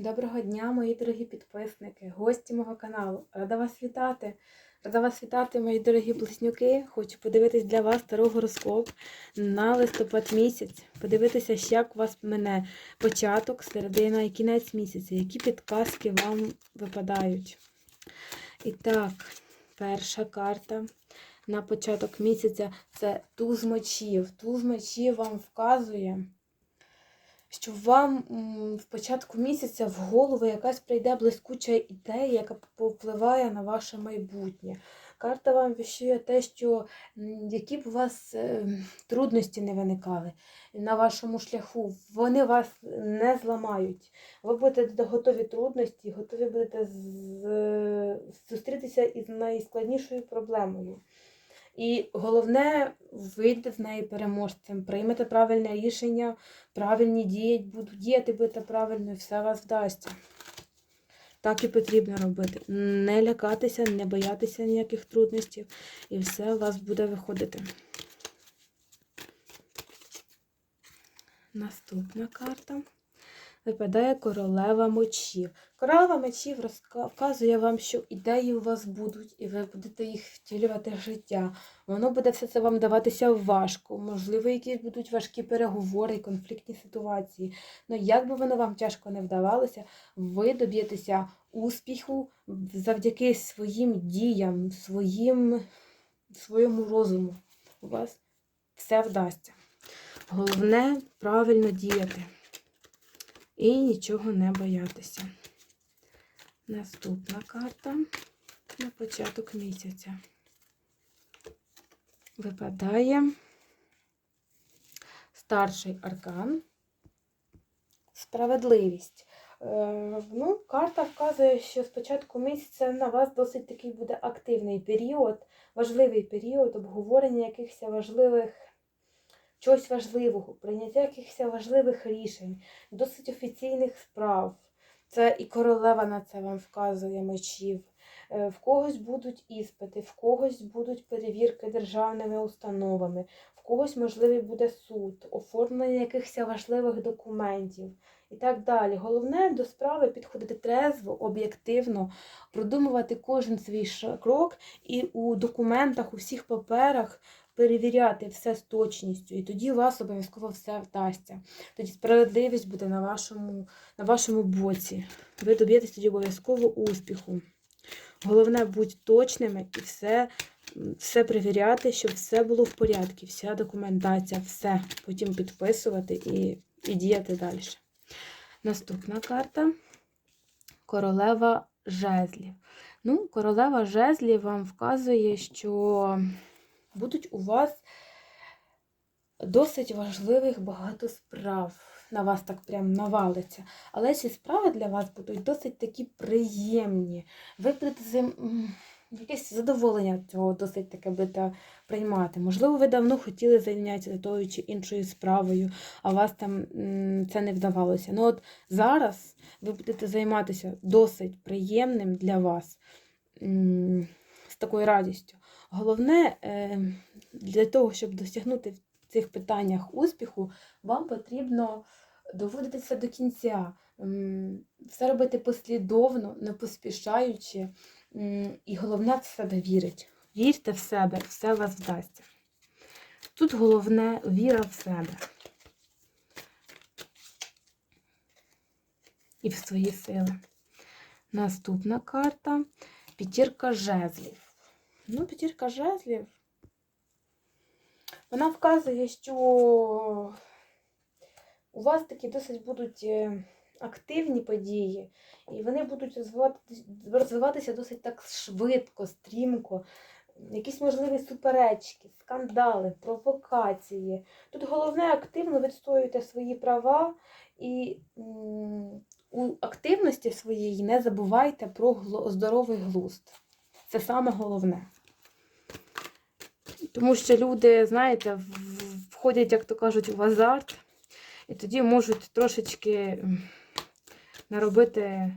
Доброго дня, мої дорогі підписники, гості мого каналу. Рада вас вітати. Рада вас вітати, мої дорогі близнюки. Хочу подивитись для вас старий гороскоп на листопад місяць. Подивитися, як у вас мене початок, середина і кінець місяця, які підказки вам випадають. І так, перша карта на початок місяця це туз мечів. Туз мечів вам вказує що вам в початку місяця в голову якась прийде блискуча ідея, яка повпливає на ваше майбутнє. Карта вам віщує те, що які б у вас е, трудності не виникали на вашому шляху, вони вас не зламають. Ви будете готові трудності, готові будете з- зустрітися із найскладнішою проблемою. І головне, вийдете з неї переможцем, приймете правильне рішення, правильні дії, будуть діяти будете правильно, і все вас вдасться. Так і потрібно робити. Не лякатися, не боятися ніяких трудностей, і все у вас буде виходити. Наступна карта. Випадає королева мечів. Королева мечів розка- вказує вам, що ідеї у вас будуть, і ви будете їх втілювати в життя. Воно буде все це вам даватися важко. Можливо, якісь будуть важкі переговори і конфліктні ситуації. Ну, як би воно вам тяжко не вдавалося, ви доб'єтеся успіху завдяки своїм діям, своїм, своєму розуму. У вас все вдасться. Головне правильно діяти і нічого не боятися. Наступна карта на початок місяця. Випадає старший аркан. Справедливість. Е, ну, карта вказує, що з початку місяця на вас досить такий буде активний період, важливий період обговорення якихось важливих чогось важливого, прийняття якихось важливих рішень, досить офіційних справ. Це і королева на це вам вказує мечів. Е, В когось будуть іспити, в когось будуть перевірки державними установами, в когось можливий буде суд, оформлення якихось важливих документів і так далі. Головне до справи підходити трезво, об'єктивно, продумувати кожен свій крок і у документах, у всіх паперах перевіряти все з точністю, і тоді у вас обов'язково все вдасться. Тоді справедливість буде на вашому, на вашому боці. Ви доб'єтесь тоді обов'язково успіху. Головне бути точними і все, все перевіряти, щоб все було в порядку, вся документація, все потім підписувати і, і діяти далі. Наступна карта королева жезлів. Ну, королева жезлів вам вказує, що будуть у вас досить важливих багато справ. На вас так прям навалиться. Але ці справи для вас будуть досить такі приємні. Ви будете якесь задоволення цього досить таке будете приймати. Можливо, ви давно хотіли зайнятися тою чи іншою справою, а вас там це не вдавалося. Ну от зараз ви будете займатися досить приємним для вас такою радістю. Головне, е, для того, щоб досягнути в цих питаннях успіху, вам потрібно доводити це до кінця. Все робити послідовно, не поспішаючи. І головне в себе вірити. Вірте в себе, все вас вдасться. Тут головне віра в себе. І в свої сили. Наступна карта п'ятірка жезлів. Ну, п'ятірка жезлів. Вона вказує, що у вас такі досить будуть е, активні події, і вони будуть розвиватися, досить так швидко, стрімко. Якісь можливі суперечки, скандали, провокації. Тут головне активно відстоюйте свої права і у активності своїй не забувайте про здоровий глузд. Це саме головне. Тому що люди, знаєте, входять, як то кажуть, в азарт, і тоді можуть трошечки наробити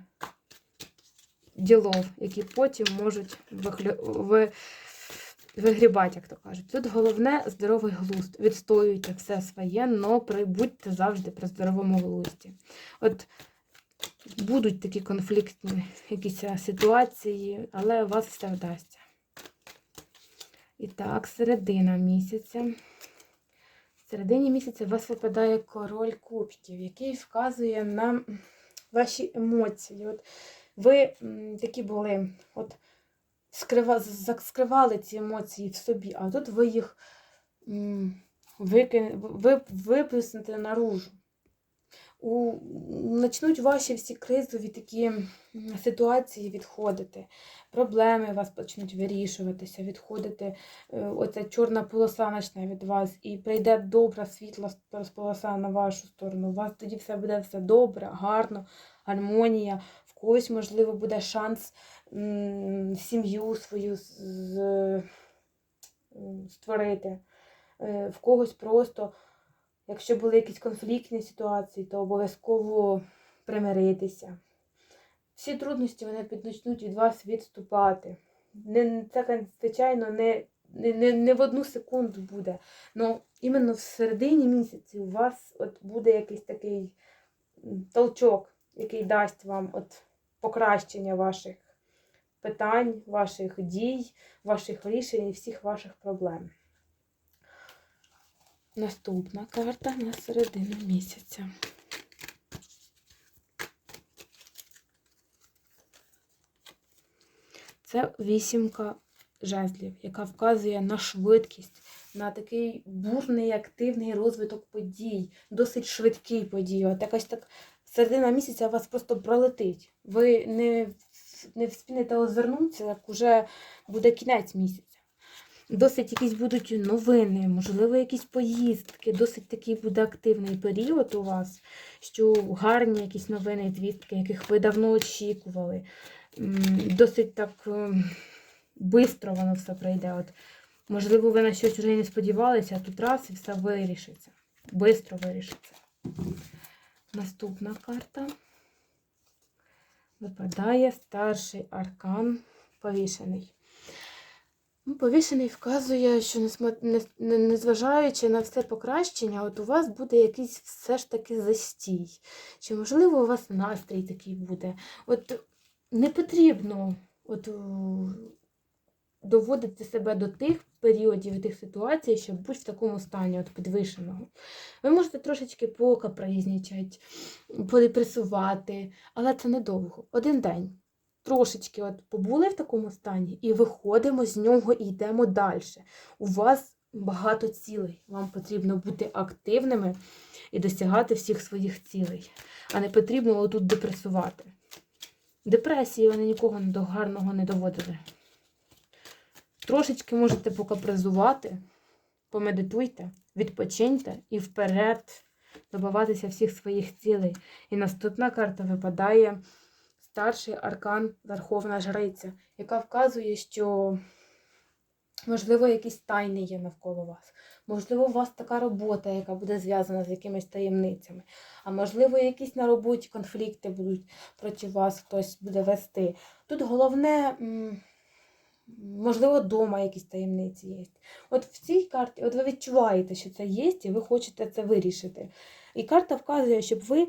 ділов, які потім можуть ви... вигрібати, як то кажуть. Тут головне здоровий глузд. Відстоюйте все своє, але будьте завжди при здоровому глузді. От Будуть такі конфліктні якісь ситуації, але у вас все вдасться. І так, середина місяця. В середині місяця у вас випадає король кубків, який вказує на ваші емоції. От ви такі були, от скрива, скривали ці емоції в собі, а тут ви їх викин, ви, виплеснете наружу. У, начнуть ваші всі кризові такі ситуації відходити. Проблеми вас почнуть вирішуватися, відходити е, оця чорна полоса почне від вас, і прийде добра світла полоса на вашу сторону. У вас тоді все буде все добре, гарно, гармонія. В когось, можливо, буде шанс сім'ю свою з- створити. Е, В когось просто, якщо були якісь конфліктні ситуації, то обов'язково примиритися. Всі трудності вони почнуть від вас відступати. Не, це, звичайно, не, не, не, в одну секунду буде. але іменно в середині місяці у вас от буде якийсь такий толчок, який дасть вам от покращення ваших питань, ваших дій, ваших рішень і всіх ваших проблем. Наступна карта на середину місяця. Це вісімка жезлів, яка вказує на швидкість, на такий бурний, активний розвиток подій, досить швидкий події. От якась так середина місяця вас просто пролетить. Ви не, не вспінете озирнутися, як уже буде кінець місяця. Досить якісь будуть новини, можливо, якісь поїздки, досить такий буде активний період у вас, що гарні якісь новини, звістки, яких ви давно очікували. Досить так швидко воно все пройде. От, можливо, ви на щось вже не сподівалися, а тут раз і все вирішиться. Бистро вирішиться. Наступна карта. Випадає старший аркан повішений. Ну, Повішений вказує, що незважаючи на все покращення, от у вас буде якийсь все ж таки застій. Чи, можливо, у вас настрій такий буде. От не потрібно от, доводити себе до тих періодів і тих ситуацій, щоб бути в такому стані от підвишеного. Ви можете трошечки покапризнічати, подепресувати, але це недовго. Один день. Трошечки от побули в такому стані і виходимо з нього і йдемо далі. У вас багато цілей. Вам потрібно бути активними і досягати всіх своїх цілей, а не потрібно отут депресувати. Депресії вони нікого до гарного не доводили. Трошечки можете покапризувати, помедитуйте, відпочиньте і вперед добиватися всіх своїх цілей. І наступна карта випадає старший аркан Верховна Жриця, яка вказує, що, можливо, якісь тайни є навколо вас. Можливо, у вас така робота, яка буде зв'язана з якимись таємницями. А можливо, якісь на роботі конфлікти будуть проти вас, хтось буде вести. Тут головне, можливо, вдома якісь таємниці є. От в цій карті, от ви відчуваєте, що це є, і ви хочете це вирішити. І карта вказує, щоб ви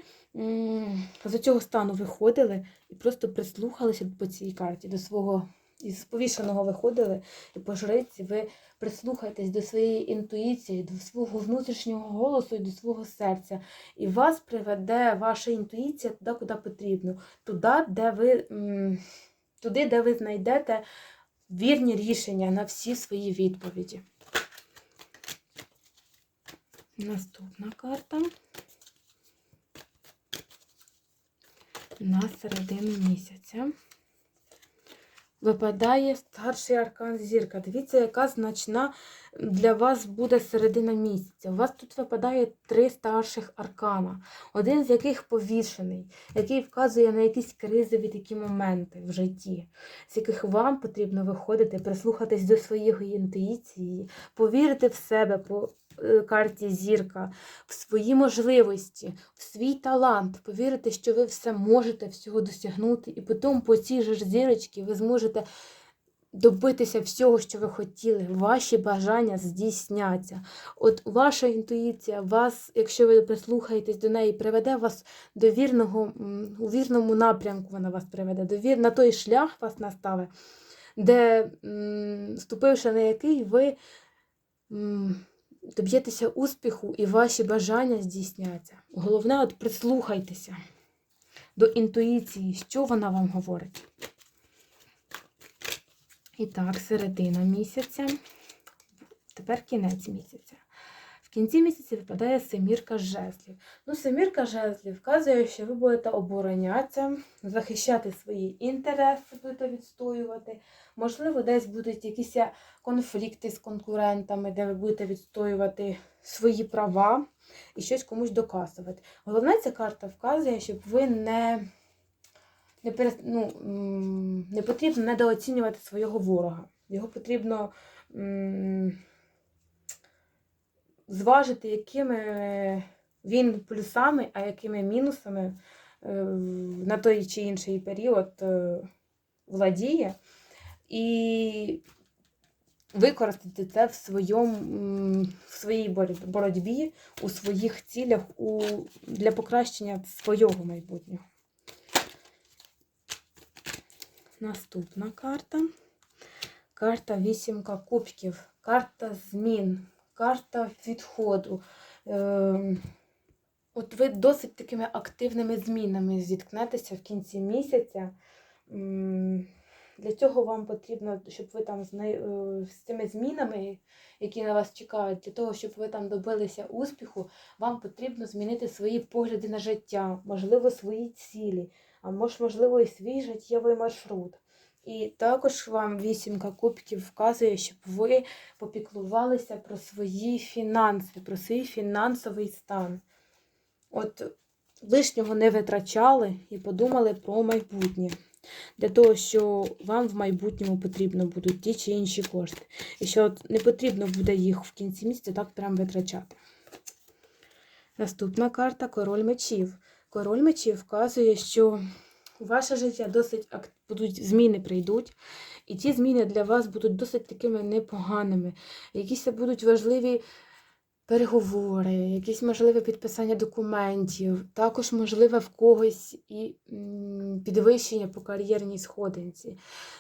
з цього стану виходили і просто прислухалися по цій карті до свого із повішеного виходили, і по жриці ви прислухайтесь до своєї інтуїції, до свого внутрішнього голосу і до свого серця. І вас приведе ваша інтуїція туди, куди потрібно, туди, де ви, туди, де ви знайдете вірні рішення на всі свої відповіді. Наступна карта. На середину місяця випадає старший аркан зірка. Дивіться, яка значна для вас буде середина місяця. У вас тут випадає три старших аркана, один з яких повішений, який вказує на якісь кризові такі моменти в житті, з яких вам потрібно виходити, прислухатись до своєї інтуїції, повірити в себе карті зірка, в свої можливості, в свій талант, повірити, що ви все можете всього досягнути, і потім по цій же зірочці ви зможете добитися всього, що ви хотіли. Ваші бажання здійсняться. От ваша інтуїція, вас, якщо ви прислухаєтесь до неї, приведе вас до вірного, у вірному напрямку вона вас приведе, до вір... на той шлях вас наставить, де, ступивши на який, ви доб'єтеся успіху і ваші бажання здійсняться. Головне, от прислухайтеся до інтуїції, що вона вам говорить. І так, середина місяця. Тепер кінець місяця. В кінці місяця випадає семірка жезлів. Ну, семірка жезлів вказує, що ви будете оборонятися, захищати свої інтереси, будете відстоювати. Можливо, десь будуть якісь конфлікти з конкурентами, де ви будете відстоювати свої права і щось комусь доказувати. Головне, ця карта вказує, щоб ви не не, перес... ну, не потрібно недооцінювати свого ворога. Його потрібно зважити, якими він плюсами, а якими мінусами е, на той чи інший період е, владіє. І використати це в, своєму, в своїй боротьбі, у своїх цілях у, для покращення свого майбутнього. Наступна карта. Карта вісімка кубків, карта змін, карта відходу. Ем, От ви досить такими активними змінами зіткнетеся в кінці місяця. Для цього вам потрібно, щоб ви там е, з цими змінами, які на вас чекають, для того, щоб ви там добилися успіху, вам потрібно змінити свої погляди на життя, можливо, свої цілі, а мож, можливо, і свій життєвий маршрут. І також вам вісімка кубків вказує, щоб ви попіклувалися про свої фінанси, про свій фінансовий стан. От лишнього не витрачали і подумали про майбутнє. Для того, що вам в майбутньому потрібно будуть ті чи інші кошти. І що не потрібно буде їх в кінці місяця так прям витрачати. Наступна карта король мечів. Король мечів вказує, що у ваше життя досить будуть зміни прийдуть, і ті зміни для вас будуть досить такими непоганими. Якісь будуть важливі переговори, якісь можливе підписання документів, також можливе в когось і підвищення по кар'єрній сходинці.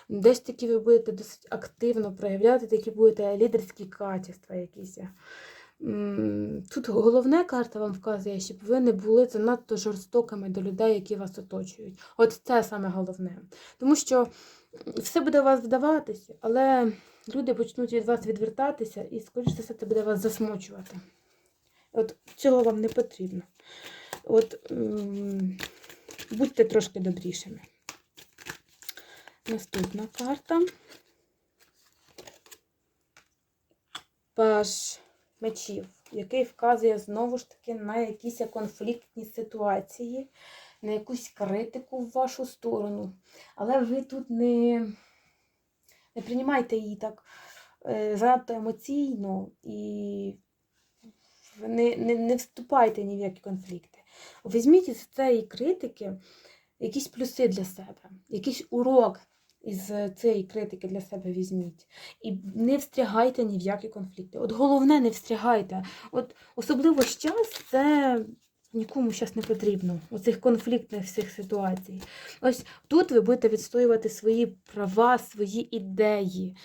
Десь такі ви будете досить активно проявляти, такі будете лідерські качества якісь. Тут головне карта вам вказує, щоб ви не були занадто жорстокими до людей, які вас оточують. От це саме головне. Тому що все буде у вас вдаватися, але люди почнуть від вас відвертатися і, скоріш за все, це буде вас засмучувати. От цього вам не потрібно. От м, будьте трошки добрішими. Наступна карта. Паж мечів, який вказує знову ж таки на якісь конфліктні ситуації, на якусь критику в вашу сторону. Але ви тут не, не приймайте її так е, занадто емоційно і не, не, не вступайте ні в які конфлікти. Візьміть із цієї критики якісь плюси для себе, якийсь урок із цієї критики для себе візьміть. І не встрягайте ні в які конфлікти. От головне, не встрягайте. От особливо час це нікому зараз не потрібно. Оцих конфліктних всіх ситуацій. Ось тут ви будете відстоювати свої права, свої ідеї.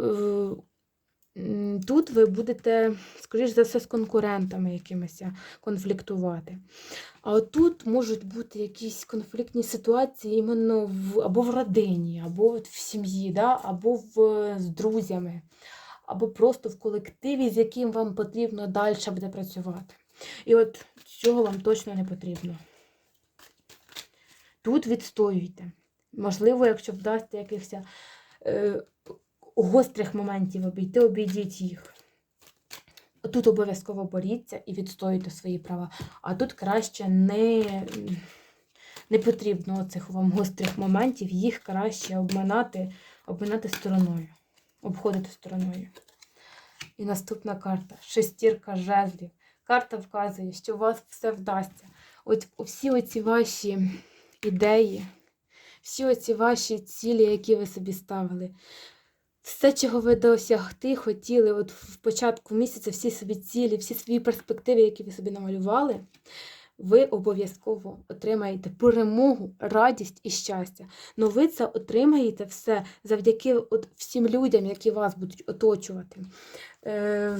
Е, Тут ви будете, скоріш за все, з конкурентами якимись конфліктувати. А тут можуть бути якісь конфліктні ситуації іменно в, або в родині, або в сім'ї, да? або в, з друзями, або просто в колективі, з яким вам потрібно далі буде працювати. І от цього вам точно не потрібно. Тут відстоюйте. Можливо, якщо вдасться якихось е, гострих моментів обійти, обійдіть їх. Тут обов'язково боріться і відстоюйте свої права. А тут краще не, не потрібно цих вам гострих моментів, їх краще обминати, обминати стороною, обходити стороною. І наступна карта шестірка жезлів. Карта вказує, що у вас все вдасться. От всі оці ваші ідеї, всі оці ваші цілі, які ви собі ставили. Все, чого ви досягти хотіли, от в початку місяця, всі собі цілі, всі свої перспективи, які ви собі намалювали, ви обов'язково отримаєте перемогу, радість і щастя. Но ви це отримаєте все завдяки от всім людям, які вас будуть оточувати. Е,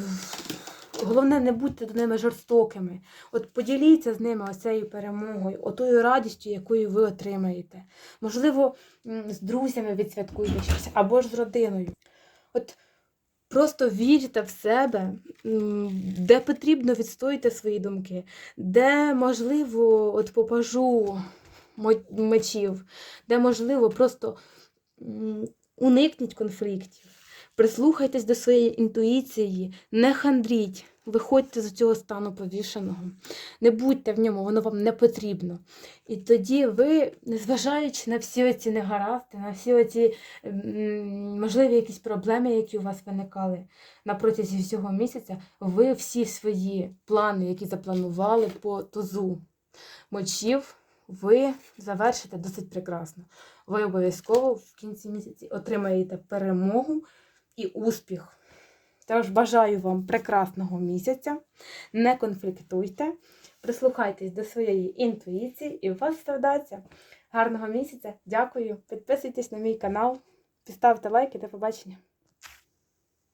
Головне, не будьте до ними жорстокими. От поділіться з ними оцею перемогою, отою радістю, якою ви отримаєте. Можливо, з друзями відсвяткуйте щось або ж з родиною. От просто вірте в себе, де потрібно відстоїте свої думки, де можливо, от попажу мечів, де можливо, просто уникніть конфліктів. Прислухайтесь до своєї інтуїції, не хандріть, виходьте з цього стану повішеного, не будьте в ньому, воно вам не потрібно. І тоді ви, незважаючи на всі оці негаразди, на всі оці м, можливі якісь проблеми, які у вас виникали на протязі всього місяця, ви всі свої плани, які запланували по тузу мочів, ви завершите досить прекрасно. Ви обов'язково в кінці місяці отримаєте перемогу і успіх. Тож бажаю вам прекрасного місяця. Не конфліктуйте, прислухайтесь до своєї інтуїції, і у вас все вдасться. Гарного місяця! Дякую! Підписуйтесь на мій канал, підставте лайки, до побачення!